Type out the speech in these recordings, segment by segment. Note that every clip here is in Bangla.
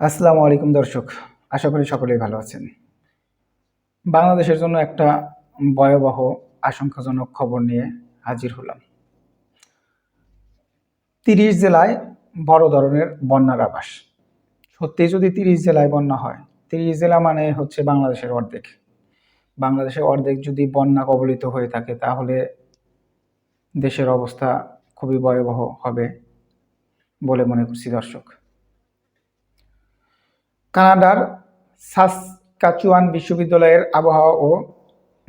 আসসালামু আলাইকুম দর্শক, আশা করি সকলেই ভালো আছেন। বাংলাদেশের জন্য একটা ভয়াবহ, আশঙ্কাজনক খবর নিয়ে হাজির হলাম। তিরিশ জেলায় বড় ধরনের বন্যার আবাস সত্যি যদি তিরিশ জেলায় বন্যা হয়, তিরিশ জেলা মানে হচ্ছে বাংলাদেশের অর্ধেক। বাংলাদেশের অর্ধেক যদি বন্যা কবলিত হয়ে থাকে, তাহলে দেশের অবস্থা খুবই ভয়াবহ হবে বলে মনে করছি দর্শক। কানাডার সাসকাচুয়ান বিশ্ববিদ্যালয়ের আবহাওয়া ও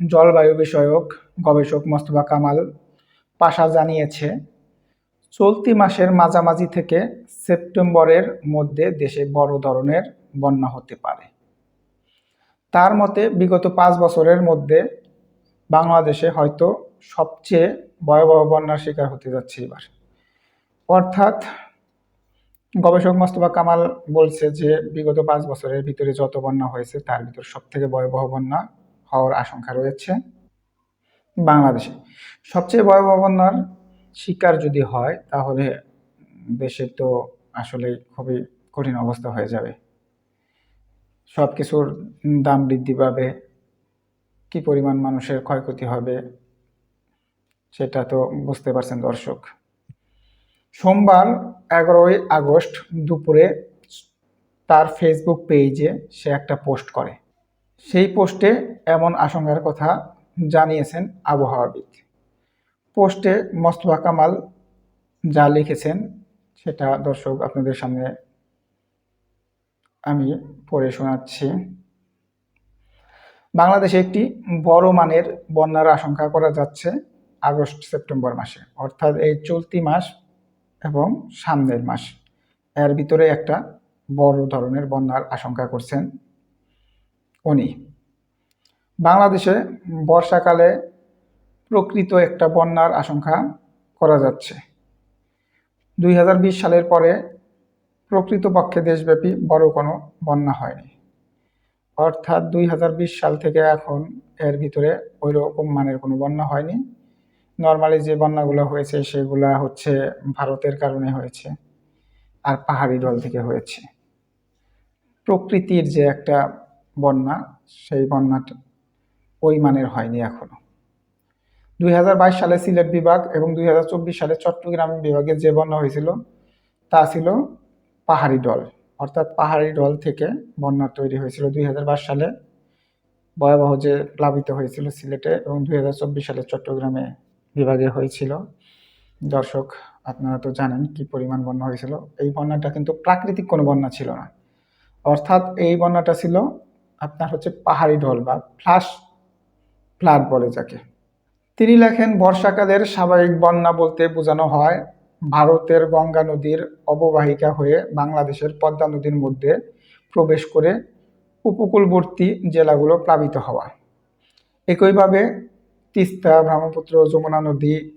জলবায়ু বিষয়ক গবেষক মোস্তফা কামাল পাশা জানিয়েছে, চলতি মাসের মাঝামাঝি থেকে সেপ্টেম্বরের মধ্যে দেশে বড় ধরনের বন্যা হতে পারে। তার মতে, বিগত পাঁচ বছরের মধ্যে বাংলাদেশে হয়তো সবচেয়ে ভয়াবহ বন্যার শিকার হতে যাচ্ছে এবার। অর্থাৎ গবেষক মোস্তফা কামাল বলছে যে, বিগত পাঁচ বছরের ভিতরে যত বন্যা হয়েছে, তার ভিতর সব থেকে ভয়াবহ বন্যা হওয়ার আশঙ্কা রয়েছে বাংলাদেশে। সবচেয়ে ভয়াবহ বন্যার শিকার যদি হয়, তাহলে দেশে তো আসলে খুবই কঠিন অবস্থা হয়ে যাবে। সব কিছুর দাম বৃদ্ধি পাবে, কি পরিমাণ মানুষের ক্ষয়ক্ষতি হবে, সেটা তো বুঝতে পারছেন দর্শক। সোমবার এগারোই আগস্ট দুপুরে তার ফেসবুক পেজে সে একটা পোস্ট করে। সেই পোস্টে এমন আশঙ্কার কথা জানিয়েছেন আবহাওয়াবিদ পোস্টে মস্তফা কামাল যা লিখেছেন সেটা দর্শক আপনাদের সামনে আমি পড়ে শোনাচ্ছি। বাংলাদেশে একটি বড় মানের বন্যার আশঙ্কা করা যাচ্ছে আগস্ট সেপ্টেম্বর মাসে। অর্থাৎ এই চলতি মাস এবং সামনের মাস। এর ভিতরে একটা বড় ধরনের বন্যার আশঙ্কা করছেন উনি। বাংলাদেশে বর্ষাকালে প্রকৃত একটা বন্যার আশঙ্কা করা যাচ্ছে। দুই হাজার বিশ সালের পরে প্রকৃতপক্ষে দেশব্যাপী বড় কোনো বন্যা হয়নি। অর্থাৎ দুই হাজার বিশ সাল থেকে এখন এর ভিতরে ওই রকম মানের কোনো বন্যা হয়নি। নর্মালি যে বন্যাগুলো হয়েছে, সেগুলা হচ্ছে ভারতের কারণে হয়েছে আর পাহাড়ি ডল থেকে হয়েছে। প্রকৃতির যে একটা বন্যা, সেই বন্যাটা ওই মানের হয়নি এখনও। দুই হাজার বাইশ সালে সিলেট বিভাগ এবং দুই হাজার চব্বিশ সালে চট্টগ্রাম বিভাগের যে বন্যা হয়েছিল, তা ছিল পাহাড়ি ডল অর্থাৎ পাহাড়ি ডল থেকে বন্যা তৈরি হয়েছিল দুই হাজার বাইশ সালে। ভয়াবহ যে প্লাবিত হয়েছিল সিলেটে এবং দুই হাজার চব্বিশ সালে চট্টগ্রামে বিভাগে হয়েছিল। দর্শক, আপনারা তো জানেন কি পরিমাণ বন্যা হয়েছিল। এই বন্যাটা কিন্তু প্রাকৃতিক কোনো বন্যা ছিল না। অর্থাৎ এই বন্যাটা ছিল আপনার হচ্ছে পাহাড়ি ঢল বা ফ্লাশ ফ্লাড বলে যাকে। তিনি লেখেন, বর্ষাকালের স্বাভাবিক বন্যা বলতে বোঝানো হয় ভারতের গঙ্গা নদীর অববাহিকা হয়ে বাংলাদেশের পদ্মা নদীর মধ্যে প্রবেশ করে উপকূলবর্তী জেলাগুলো প্লাবিত হওয়া। একইভাবে তিস্তা, ব্রহ্মপুত্র, যমুনা নদী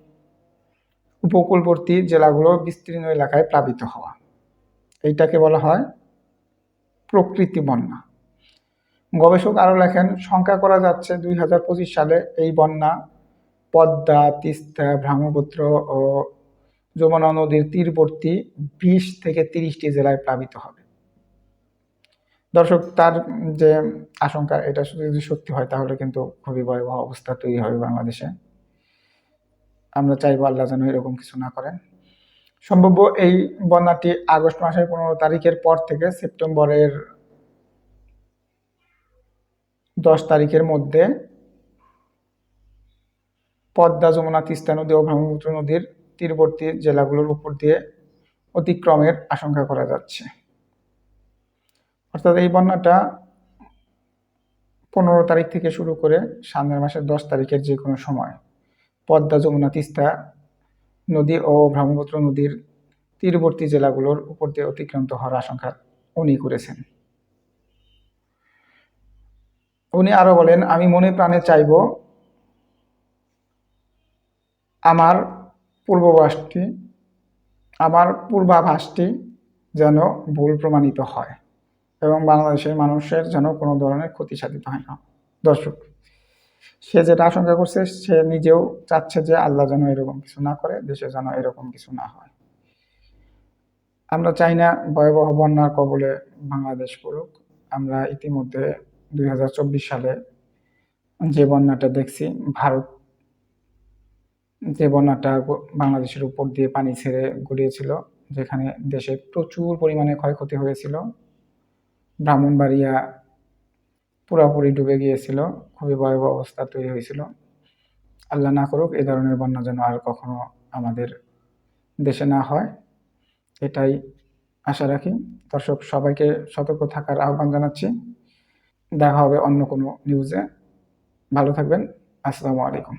উপকূলবর্তী জেলাগুলো বিস্তীর্ণ এলাকায় প্লাবিত হওয়া। এইটাকে বলা হয় প্রকৃতি বন্যা। গবেষক আরও লেখেন, সংখ্যা করা যাচ্ছে দুই হাজার পঁচিশ সালে এই বন্যা পদ্মা, তিস্তা, ব্রহ্মপুত্র ও যমুনা নদীর তীরবর্তী বিশ থেকে তিরিশটি জেলায় প্লাবিত হবে। দর্শক, তার যে আশঙ্কা, এটা যদি সত্যি হয়, তাহলে কিন্তু খুবই ভয়াবহ অবস্থা তৈরি হবে বাংলাদেশে। আমরা চাইব আল্লাহ যেন এরকম কিছু না করেন। সম্ভাব্য এই বন্যাটি আগস্ট মাসের পনেরো তারিখের পর থেকে সেপ্টেম্বরের দশ তারিখের মধ্যে পদ্মা, যমুনা, তিস্তা নদী ও ব্রহ্মপুত্র নদীর তীরবর্তী জেলাগুলোর উপর দিয়ে অতিক্রমের আশঙ্কা করা যাচ্ছে। অর্থাৎ এই বন্যাটা পনেরো তারিখ থেকে শুরু করে সামনের মাসের দশ তারিখের যে কোনো সময়। পদ্মা, যমুনা, তিস্তা নদী ও ব্রহ্মপুত্র নদীর তীরবর্তী জেলাগুলোর উপর দিয়ে অতিক্রান্ত হওয়ার আশঙ্কা উনি করেছেন। উনি আরও বলেন, আমি মনে প্রাণে চাইব আমার পূর্ববাসটি আমার পূর্বাভাসটি যেন ভুল প্রমাণিত হয়। এবং বাংলাদেশের মানুষের যেন কোনো ধরনের ক্ষতি সাধিত হয় না। দর্শক, সে যেটা আশঙ্কা করছে, সে নিজেও চাচ্ছে যে আল্লাহ যেন এরকম কিছু না করে, দেশে যেন এরকম কিছু না হয়। আমরা চাই না ভয়াবহ বন্যার কবলে বাংলাদেশ পড়ুক। আমরা ইতিমধ্যে দুই হাজার চব্বিশ সালে যে বন্যাটা দেখছি, ভারত যে বন্যাটা বাংলাদেশের উপর দিয়ে পানি ছেড়ে গড়িয়েছিল, যেখানে দেশে প্রচুর পরিমাণে ক্ষয়ক্ষতি হয়েছিল। ব্রাহ্মণবাড়িয়া পুরোপুরি ডুবে গিয়েছিল, খুবই ভয়াবহ অবস্থা তৈরি হয়েছিল। আল্লাহ না করুক, এ ধরনের বন্যা যেন আর কখনো আমাদের দেশে না হয়। এটাই আশা রাখি। দর্শক, সবাইকে সতর্ক থাকার আহ্বান জানাচ্ছি। দেখা হবে অন্য কোনো নিউজে ভালো থাকবেন। আসসালামু আলাইকুম।